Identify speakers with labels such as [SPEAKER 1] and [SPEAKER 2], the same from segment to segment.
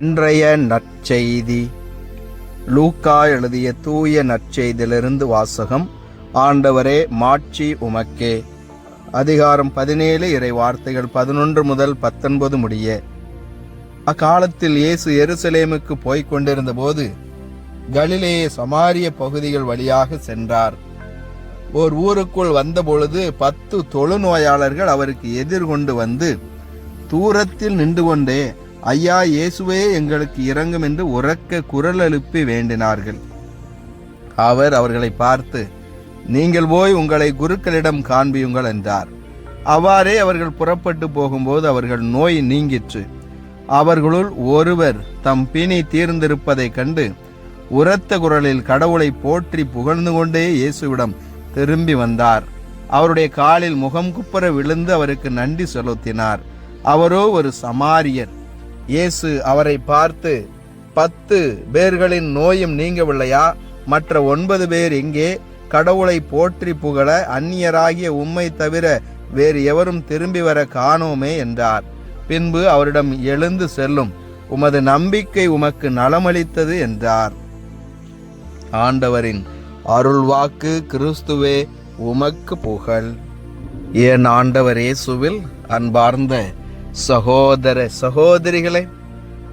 [SPEAKER 1] இன்றைய நற்செய்தி. லூக்கா எழுதிய தூய நற்செய்தியிலிருந்து வாசகம் ஆண்டவரே மாட்சி உமக்கே. அதிகாரம் பதினேழு இறை வார்த்தைகள் பதினொன்று முதல் பத்தொன்பது முடிய. அக்காலத்தில் இயேசு எருசலேமுக்கு போய்க் கொண்டிருந்த போது கலிலேய சமாரிய பகுதிகள் வழியாக சென்றார். ஓர் ஊருக்குள் வந்தபொழுது பத்து தொழுநோயாளர்கள் அவருக்கு எதிர்கொண்டு வந்து தூரத்தில் நின்று கொண்டே ஐயா இயேசுவே எங்களுக்கு இறங்கும் என்று உரக்க குரல் எழுப்பி வேண்டினார்கள். அவர் அவர்களை பார்த்து நீங்கள் போய் உங்களை குருக்களிடம் காண்பியுங்கள் என்றார். அவ்வாறே அவர்கள் புறப்பட்டு போகும்போது அவர்கள் நோய் நீங்கிற்று. அவர்களுள் ஒருவர் தம் பிணி தீர்ந்திருப்பதைக் கண்டு உரத்த குரலில் கடவுளை போற்றி புகழ்ந்து கொண்டே இயேசுவிடம் திரும்பி வந்தார். அவருடைய காலில் முகம் குப்புற விழுந்து அவருக்கு நன்றி செலுத்தினார். அவரோ ஒரு சமாரியர். இயேசு அவரை பார்த்து பத்து பேர்களின் நோயும் நீங்கவில்லையா? மற்ற ஒன்பது பேர் எங்கே கடவுளை போற்றி புகழ அந்நியராகிய உம்மை தவிர வேறு எவரும் திரும்பி வர காணோமே என்றார். பின்பு அவரிடம் எழுந்து செல்லும் உமது நம்பிக்கை உமக்கு நலமளித்தது என்றார். ஆண்டவரின் அருள்வாக்கு கிறிஸ்துவே உமக்கு புகழ். என் ஆண்டவர் இயேசுவில் அன்பார்ந்த சகோதர சகோதரிகளே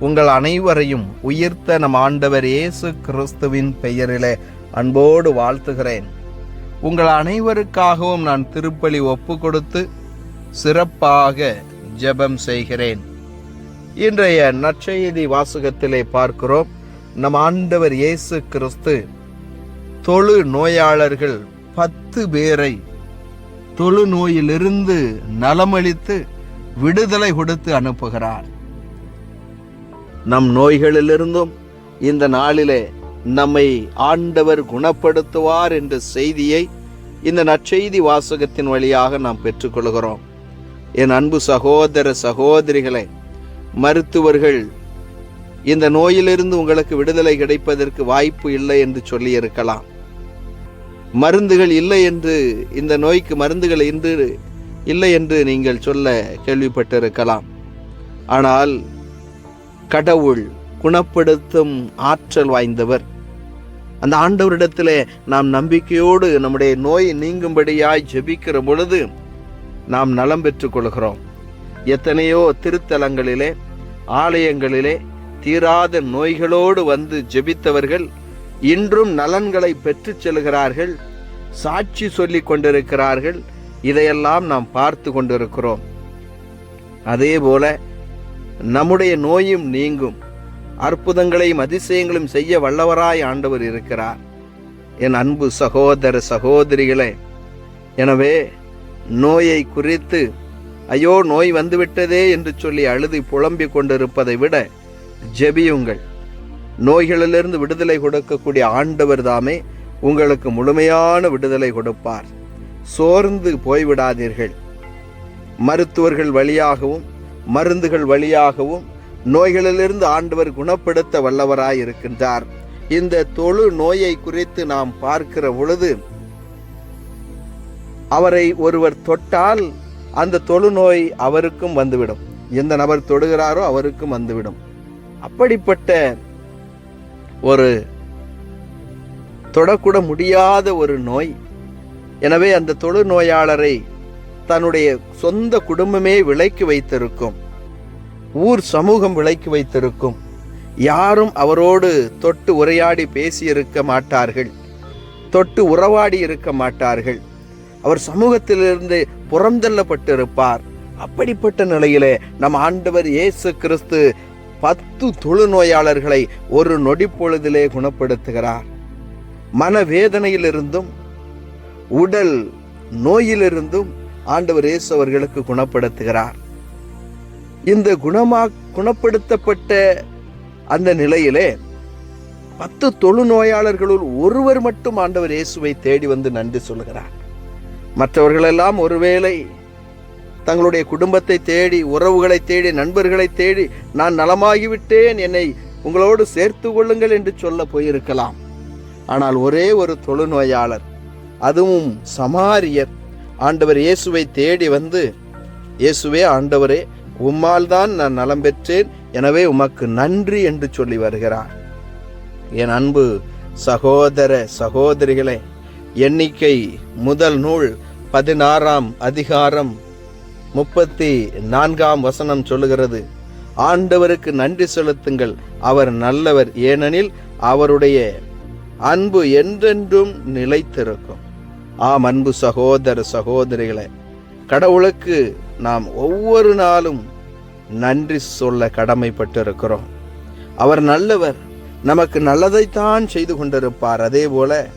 [SPEAKER 1] உங்கள் அனைவரையும் உயிர்த்த நம் ஆண்டவர் இயேசு கிறிஸ்துவின் பெயரிலே அன்போடு வாழ்த்துகிறேன். உங்கள் அனைவருக்காகவும் நான் திருப்பலி ஒப்பு கொடுத்து சிறப்பாக ஜெபம் செய்கிறேன். இன்றைய நற்செய்தி வாசகத்திலே பார்க்கிறோம் நம் ஆண்டவர் இயேசு கிறிஸ்து தொழு நோயாளர்கள் பத்து பேரை தொழு நோயிலிருந்து நலமளித்து விடுதலை கொடுத்து அனுப்புகிறார். நம் நோய்களிலிருந்தும் இந்த நாளிலே நம்மை ஆண்டவர் குணப்படுத்துவார் என்ற செய்தியை இந்த நற்செய்தி வாசகத்தின் வழியாக நாம் பெற்றுக்கொள்கிறோம். என் அன்பு சகோதர சகோதரிகளை மருத்துவர்கள் இந்த நோயிலிருந்து உங்களுக்கு விடுதலை கிடைப்பதற்கு வாய்ப்பு இல்லை என்று சொல்லியிருக்கலாம். மருந்துகள் இல்லை என்று இந்த நோய்க்கு மருந்துகள் இன்று இல்லை என்று நீங்கள் சொல்ல கேள்விப்பட்டிருக்கலாம். ஆனால் கடவுள் குணப்படுத்தும் ஆற்றல் வாய்ந்தவர். அந்த ஆண்டவரிடத்தில் நாம் நம்பிக்கையோடு நம்முடைய நோய் நீங்கும்படியாய் ஜெபிக்கிற பொழுது நாம் நலம் பெற்றுக் கொள்கிறோம். எத்தனையோ திருத்தலங்களிலே ஆலயங்களிலே தீராத நோய்களோடு வந்து ஜெபித்தவர்கள் இன்றும் நலன்களை பெற்றுச் செல்கிறார்கள் சாட்சி சொல்லிக் கொண்டிருக்கிறார்கள் இதையெல்லாம் நாம் பார்த்து கொண்டிருக்கிறோம். அதே போல நம்முடைய நோயும் நீங்கும். அற்புதங்களையும் அதிசயங்களும் செய்ய வல்லவராய் ஆண்டவர் இருக்கிறார். என் அன்பு சகோதர சகோதரிகளே எனவே நோயை குறித்து ஐயோ நோய் வந்துவிட்டதே என்று சொல்லி அழுது புலம்பிக் கொண்டிருப்பதை விட ஜெபியுங்கள். நோய்களிலிருந்து விடுதலை கொடுக்கக்கூடிய ஆண்டவர் தாமே உங்களுக்கு முழுமையான விடுதலை கொடுப்பார். சோர்ந்து போய்விடாதீர்கள். மருத்துவர்கள் வழியாகவும் மருந்துகள் வழியாகவும் நோய்களிலிருந்து ஆண்டவர் குணப்படுத்த வல்லவராய் இருக்கின்றார். இந்த தொழு நோயை குறித்து நாம் பார்க்கிற பொழுது அவரை ஒருவர் தொட்டால் அந்த தொழு நோய் அவருக்கும் வந்துவிடும். எந்த நபர் தொடுகிறாரோ அவருக்கும் வந்துவிடும். அப்படிப்பட்ட ஒரு தொடக்கூட முடியாத ஒரு நோய் எனவே அந்த தொழு நோயாளரை தன்னுடைய சொந்த குடும்பமே விலைக்கு வைத்திருக்கும். ஊர் சமூகம் விலைக்கு வைத்திருக்கும். யாரும் அவரோடு தொட்டு உரையாடி பேசியிருக்க மாட்டார்கள். தொட்டு உறவாடி இருக்க மாட்டார்கள். அவர் சமூகத்திலிருந்து புறந்தள்ளப்பட்டிருப்பார். அப்படிப்பட்ட நிலையிலே நம் ஆண்டவர் இயேசு கிறிஸ்து பத்து தொழுநோயாளர்களை ஒரு நொடி பொழுதிலே குணப்படுத்துகிறார். மனவேதனையிலிருந்தும் உடல் நோயிலிருந்தும் ஆண்டவர் இயேசு அவர்களுக்கு குணப்படுத்துகிறார். இந்த குணமா குணப்படுத்தப்பட்ட அந்த நிலையிலே பத்து தொழுநோயாளர்களுள் ஒருவர் மட்டும் ஆண்டவர் இயேசுவை தேடி வந்து நன்றி சொல்கிறார் மற்றவர்களெல்லாம் ஒருவேளை தங்களுடைய குடும்பத்தை தேடி உறவுகளை தேடி நண்பர்களை தேடி நான் நலமாகிவிட்டேன் என்னை உங்களோடு சேர்த்து கொள்ளுங்கள் என்று சொல்ல போயிருக்கலாம். ஆனால் ஒரே ஒரு தொழுநோயாளர் அதுவும் சமாரியர். ஆண்டவர் இயேசுவை தேடி வந்து இயேசுவே ஆண்டவரே உம்மால் தான் நான் நலம் பெற்றேன். எனவே உமக்கு நன்றி என்று சொல்லி வருகிறார். என் அன்பு சகோதர சகோதரிகளே எண்ணிக்கை முதல் நூல் பதினாறாம் அதிகாரம் முப்பத்தி நான்காம் வசனம் சொல்லுகிறது ஆண்டவருக்கு நன்றி செலுத்துங்கள். அவர் நல்லவர். ஏனெனில் அவருடைய அன்பு என்றென்றும் நிலைத்திருக்கும். ஆம் அன்பு சகோதர சகோதரிகளை கடவுளுக்கு நாம் ஒவ்வொரு நாளும் நன்றி சொல்ல கடமைப்பட்டிருக்கிறோம். அவர் நல்லவர் நமக்கு நல்லதைத்தான் செய்து கொண்டிருப்பார். அதே போல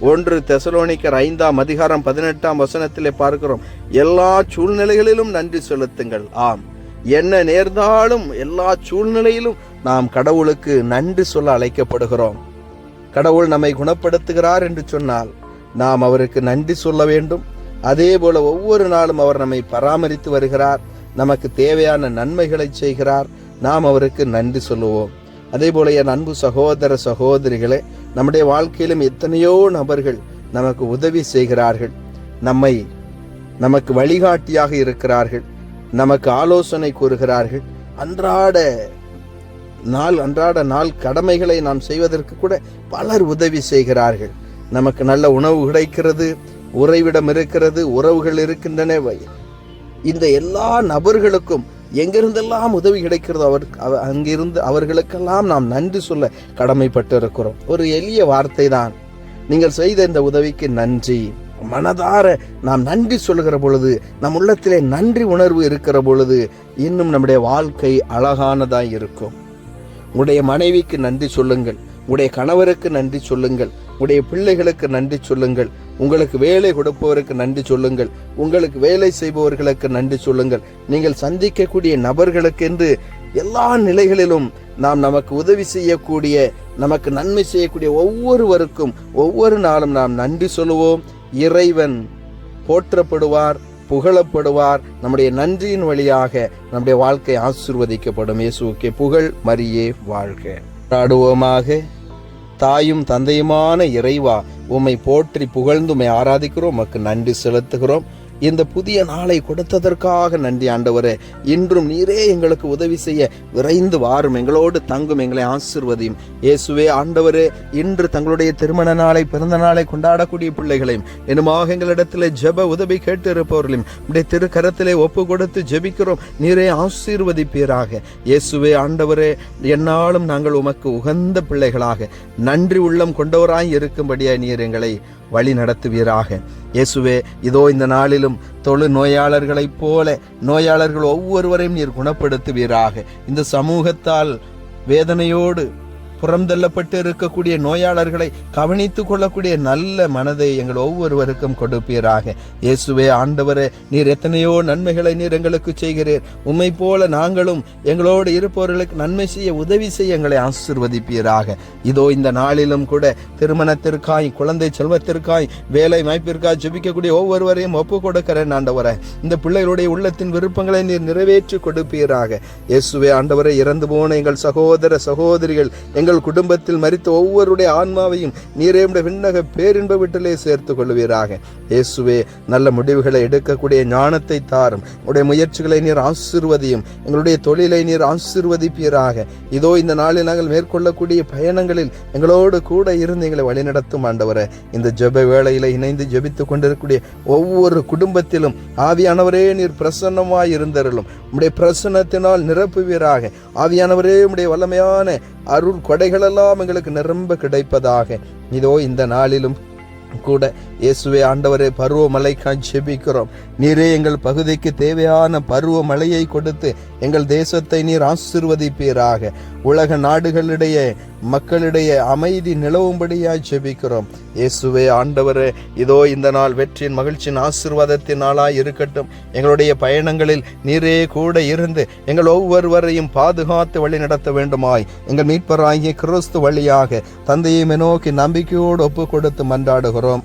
[SPEAKER 1] ஒன்று தெசலோனிக்கர் ஐந்தாம் அதிகாரம் பதினெட்டாம் வசனத்திலே பார்க்கிறோம் எல்லா சூழ்நிலைகளிலும் நன்றி செலுத்துங்கள். ஆம் என்ன நேர்ந்தாலும் எல்லா சூழ்நிலையிலும் நாம் கடவுளுக்கு நன்றி சொல்ல அழைக்கப்படுகிறோம். கடவுள் நம்மை குணப்படுத்துகிறார் என்று சொன்னால் நாம் அவருக்கு நன்றி சொல்ல வேண்டும். அதே போல ஒவ்வொரு நாளும் அவர் நம்மை பராமரித்து வருகிறார். நமக்கு தேவையான நன்மைகளை செய்கிறார். நாம் அவருக்கு நன்றி சொல்லுவோம். அதே போல என் அன்பு சகோதர சகோதரிகளே நம்முடைய வாழ்க்கையிலும் எத்தனையோ நபர்கள் நமக்கு உதவி செய்கிறார்கள். நம்மை நமக்கு வழிகாட்டியாக இருக்கிறார்கள். நமக்கு ஆலோசனை கூறுகிறார்கள். அன்றாட நாள் அன்றாட நாள் கடமைகளை நாம் செய்வதற்கு கூட பலர் உதவி செய்கிறார்கள். நமக்கு நல்ல உணவு கிடைக்கிறது உறைவிடம் இருக்கிறது உறவுகள் இருக்கின்றன இந்த எல்லா நபர்களுக்கும் எங்கிருந்தெல்லாம் உதவி கிடைக்கிறதோ அவர் அவ- அங்கிருந்து அவர்களுக்கெல்லாம் நாம் நன்றி சொல்ல கடமைப்பட்டு இருக்கிறோம் ஒரு எளிய வார்த்தை தான் நீங்கள் செய்த இந்த உதவிக்கு நன்றி. மனதார நாம் நன்றி சொல்லுகிற பொழுது நம் உள்ளத்திலே நன்றி உணர்வு இருக்கிற பொழுது இன்னும் நம்முடைய வாழ்க்கை அழகானதாக இருக்கும். உங்களுடைய மனைவிக்கு நன்றி சொல்லுங்கள். உங்களுடைய கணவருக்கு நன்றி சொல்லுங்கள். உங்களுடைய பிள்ளைகளுக்கு நன்றி சொல்லுங்கள். உங்களுக்கு வேலை கொடுப்பவருக்கு நன்றி சொல்லுங்கள். உங்களுக்கு வேலை செய்பவர்களுக்கு நன்றி சொல்லுங்கள். நீங்கள் சந்திக்கக்கூடிய நபர்களுக்கென்று எல்லா நிலைகளிலும் நாம் நமக்கு உதவி செய்யக்கூடிய நமக்கு நன்மை செய்யக்கூடிய ஒவ்வொருவருக்கும் ஒவ்வொரு நாளும் நாம் நன்றி சொல்லுவோம். இறைவன் போற்றப்படுவார் புகழப்படுவார். நம்முடைய நன்றியின் வழியாக நம்முடைய வாழ்க்கை ஆசிர்வதிக்கப்படும். இயேசுக்கே புகழ் மரியே வாழ்க. பாடுவோமாக தாயும் தந்தையுமான இறைவா உம்மை போற்றி புகழ்ந்து உம்மை ஆராதிக்கிறோம் உமக்கு நன்றி செலுத்துகிறோம். இந்த புதிய நாளை கொடுத்ததற்காக நன்றி ஆண்டவரே. இன்றும் நீரே எங்களுக்கு உதவி செய்ய விரைந்து வாரும். எங்களோடு தங்கும் எங்களை ஆசிர்வதியும். இயேசுவே ஆண்டவரே இன்று தங்களுடைய திருமண நாளை பிறந்த நாளை கொண்டாடக்கூடிய பிள்ளைகளையும் என்னுமாக எங்களிடத்தில் ஜெப உதவி கேட்டு இருப்பவர்களையும் உடைய திருக்கரத்திலே ஒப்பு கொடுத்து ஜெபிக்கிறோம். நீரே ஆசீர்வதிப்பீராக. இயேசுவே ஆண்டவரே என்னாலும் நாங்கள் உமக்கு உகந்த பிள்ளைகளாக நன்றி உள்ளம் கொண்டவராய் இருக்கும்படியாய் நீர் எங்களை வழி நடத்துவீராக இயேசுவே இதோ இந்த நாளிலும் தொழு நோயாளர்களைப் போல நோயாளர்கள் ஒவ்வொருவரையும் நீர் குணப்படுத்துவீராக. இந்த சமூகத்தால் வேதனையோடு புறந்தள்ளப்பட்டு இருக்கக்கூடிய நோயாளர்களை கவனித்துக் கொள்ளக்கூடிய நல்ல மனதை எங்கள் ஒவ்வொருவருக்கும் கொடுப்பீராக. இயேசுவே ஆண்டவரே நீர் எத்தனையோ நன்மைகளை நீர் எங்களுக்கு செய்கிறீர். உம்மை போல நாங்களும் எங்களோடு இருப்பவர்களுக்கு நன்மை செய்ய உதவி செய்ய எங்களை ஆசிர்வதிப்பீராக. இதோ இந்த நாளிலும் கூட திருமணத்திற்காய் குழந்தை செல்வத்திற்காய் வேலை வாய்ப்பிற்காய் ஜபிக்கக்கூடிய ஒவ்வொருவரையும் ஒப்பு கொடுக்கிறேன் ஆண்டவரே. இந்த பிள்ளைகளுடைய உள்ளத்தின் விருப்பங்களை நீர் நிறைவேற்றி கொடுப்பீராக. இயேசுவே ஆண்டவரை இறந்து போன எங்கள் சகோதர சகோதரிகள் எங்கள் குடும்பத்தில் மறித்த ஒவ்வொருடைய ஆன்மாவையும் நீரேமுடைய விண்ணக பேரின்ப வீட்டிலே சேர்த்துக் கொள்வீராக இயேசுவே நல்ல முடிவுகளை எடுக்கக்கூடிய ஞானத்தை தாரும். உடைய முயற்சிகளை நீர் ஆசிர்வதியும். எங்களுடைய தொழிலை நீர் ஆசிர்வதிப்பீராக. இதோ இந்த நாளில் நாங்கள் மேற்கொள்ளக்கூடிய பயணங்களில் எங்களோடு கூட இருந்து எங்களை வழிநடத்தும் ஆண்டவரை. இந்த ஜெப வேளையில இணைந்து ஜெபித்துக் கொண்டிருக்கக்கூடிய ஒவ்வொரு குடும்பத்திலும் ஆவியானவரே நீர் பிரசன்னமாய் இருந்தருளும். உம்முடைய பிரசன்னத்தினால் நிரப்புவீராக. ஆவியானவரே உம்முடைய வல்லமையான அருள் கொடைகளெல்லாம் எங்களுக்கு நிரம்ப கிடைப்பதாக. இதோ இந்த நாளிலும் கூட இயேசுவே ஆண்டவரே பருவமழைக்காய் ஜெபிக்கிறோம் நீரே எங்கள் பகுதிக்கு தேவையான பருவமழையை கொடுத்து எங்கள் தேசத்தை நீர் ஆசிர்வதிப்பீராக. உலக நாடுகளிடையே மக்களிடையே அமைதி நிலவும்படியாய் ஜெபிக்கிறோம் இயேசுவே ஆண்டவரே இதோ இந்த நாள் வெற்றியின் மகிழ்ச்சியின் ஆசிர்வாதத்தின் நாளாய் இருக்கட்டும். எங்களுடைய பயணங்களில் நீரே கூட இருந்து எங்கள் ஒவ்வொருவரையும் பாதுகாத்து வழி நடத்த வேண்டுமாய். எங்கள் மீட்பராகிய கிறிஸ்து வழியாக தந்தையை நோக்கி நம்பிக்கையோடு ஒப்பு கொடுத்து மன்றாடுகிறோம்